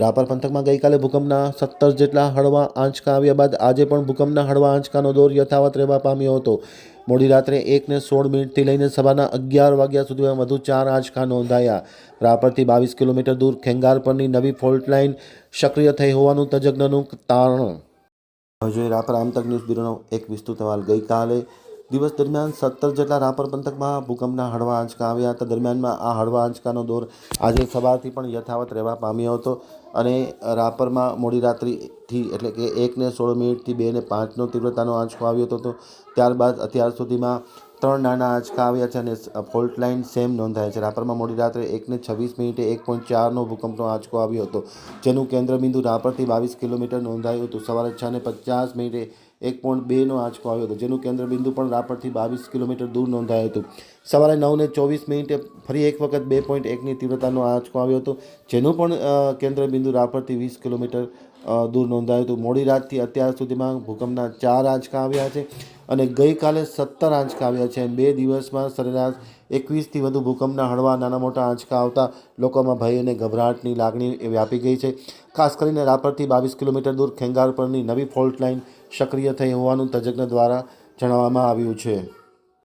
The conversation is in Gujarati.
રાપર પંથકમાં ગઈકાલે ભૂકંપના સત્તર જેટલા હળવા આંચકા આવ્યા બાદ આજે પણ ભૂકંપના હળવા આંચકાનો દોર યથાવત રહેવા પામ્યો હતો. મોડી રાત્રે એકને સોળ મિનિટથી લઈને સવારના અગિયાર વાગ્યા સુધીમાં વધુ ચાર આંચકા નોંધાયા. રાપરથી બાવીસ કિલોમીટર દૂર ખેંગાર પરની નવી ફોલ્ટ લાઇન સક્રિય થઈ હોવાનું તજજ્ઞનું તારણ. હવે જોઈએ રાપર આમતક ન્યૂઝ બ્યુરોનો એક વિસ્તૃત અહેવાલ. ગઈકાલે દિવસ દરમિયાન સત્તર જેટલા રાપર પંથકમાં ભૂકંપના હળવા આંચકા આવ્યા હતા. દરમિયાનમાં આ હળવા આંચકાનો દોર આજે સવારથી પણ યથાવત રહેવા પામ્યો હતો અને રાપરમાં મોડી રાત્રિથી એટલે કે એકને સોળ મિનિટથી બે ને પાંચનો તીવ્રતાનો આંચકો આવ્યો હતો ત્યારબાદ અત્યાર સુધીમાં ત્રણ નાના આંચકા આવ્યા છે અને ફોલ્ટ લાઇન સેમ નોંધાય છે. રાપરમાં મોડી રાત્રે એકને છવ્વીસ મિનિટે એક પોઈન્ટ ચારનો ભૂકંપનો આંચકો આવ્યો હતો, જેનું કેન્દ્રબિંદુ રાપરથી બાવીસ કિલોમીટર નોંધાયું હતું. સવારે છ ને પચાસ મિનિટે એક પોઈન્ટ બેનો આંચકો આવ્યો હતો, જેનું કેન્દ્રબિંદુ પણ રાપરથી બાવીસ કિલોમીટર દૂર નોંધાયું હતું. સવારે નવને ચોવીસ મિનિટે ફરી એક વખત બે પોઈન્ટ એકની તીવ્રતાનો આંચકો આવ્યો હતો, જેનું પણ કેન્દ્રબિંદુ રાપરથી વીસ કિલોમીટર દૂર નોંધાયું હતું. મોડી રાતથી અત્યાર સુધીમાં ભૂકંપના ચાર આંચકા આવ્યા છે અને ગઈકાલે સત્તર આંચકા આવ્યા છે. બે દિવસમાં સરેરાશ એકવીસથી વધુ ભૂકંપના હળવા નાના મોટા આંચકા આવતા લોકોમાં ભય અને ગભરાટની લાગણી વ્યાપી ગઈ છે. ખાસ કરીને રાપરથી બાવીસ કિલોમીટર દૂર ખેંગાર પરની નવી ફોલ્ટ લાઇન સક્રિય થઈ હોવાનું તજજ્ઞ દ્વારા જણાવવામાં આવ્યું છે.